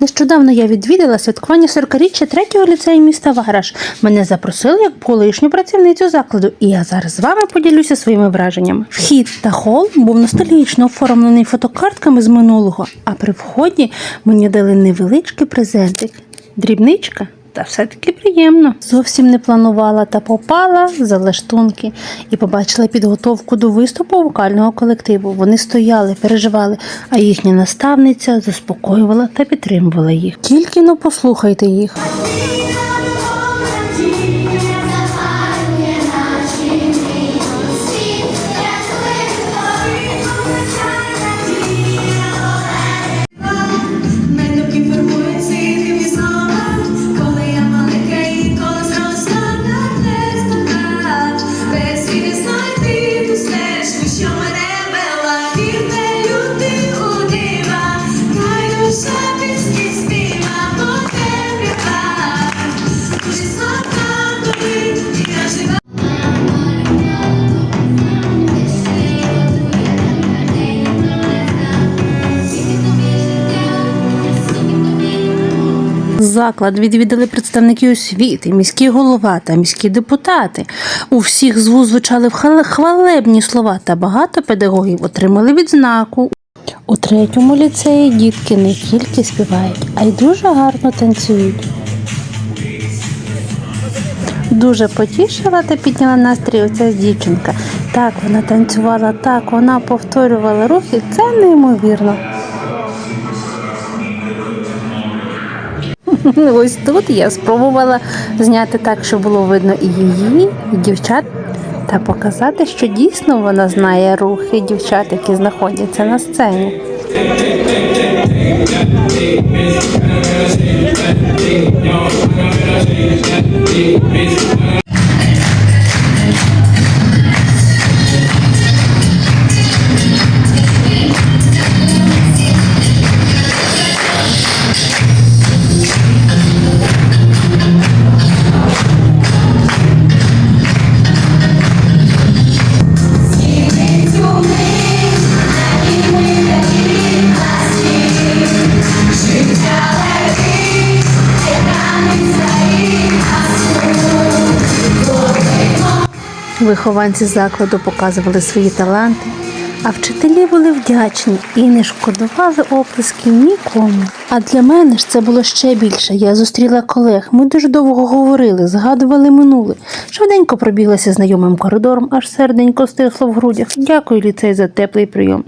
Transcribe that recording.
Нещодавно я відвідала святкування 40-річчя третього ліцею міста Вараш. Мене запросили як колишню працівницю закладу, і я зараз з вами поділюся своїми враженнями. Вхід та хол був ностальгічно оформлений фотокартками з минулого, а при вході мені дали невеличкий презентик. Дрібничка. Та все-таки приємно. Зовсім не планувала та попала за лаштунки і побачила підготовку до виступу вокального колективу. Вони стояли, переживали, а їхня наставниця заспокоювала та підтримувала їх. Тільки но послухайте їх. Заклад відвідали представники освіти, міський голова та міські депутати. У всіх з звучали хвалебні слова, та багато педагогів отримали відзнаку. У третьому ліцеї дітки не тільки співають, а й дуже гарно танцюють. Дуже потішила та підняла настрій оця дівчинка. Так, вона танцювала, так, вона повторювала рухи. Це неймовірно. Ось тут я спробувала зняти так, щоб було видно і її, і дівчат, та показати, що дійсно вона знає рухи дівчат, які знаходяться на сцені. Вихованці закладу показували свої таланти, а вчителі були вдячні і не шкодували оплесків нікому. А для мене ж це було ще більше. Я зустріла колег. Ми дуже довго говорили, згадували минуле. Швиденько пробіглася знайомим коридором, аж серденько стисло в грудях. Дякую, ліцей, за теплий прийом.